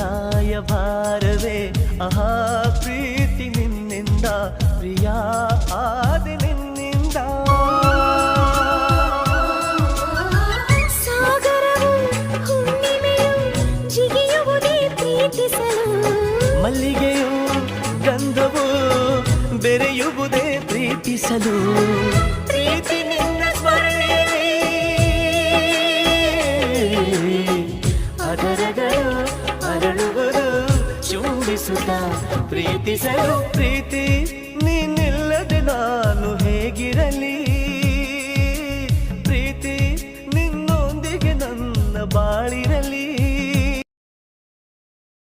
ಹೃದಯದ ಭಾರವೆ. ಆಹಾ ಪ್ರೀತಿ ನಿನ್ನಿಂದ ಪ್ರಿಯ ಆದಿ ನಿನ್ನಿಂದ. ಮಲ್ಲಿಗೆಯು ಗಂಧವು ಬೆರೆಯುವುದೇ ಪ್ರೀತಿಸಲು. ಪ್ರೀತಿ ನಿನ್ನ ಅದರಗಳು ಪ್ರೀತಿಸಲು ಪ್ರೀತಿ.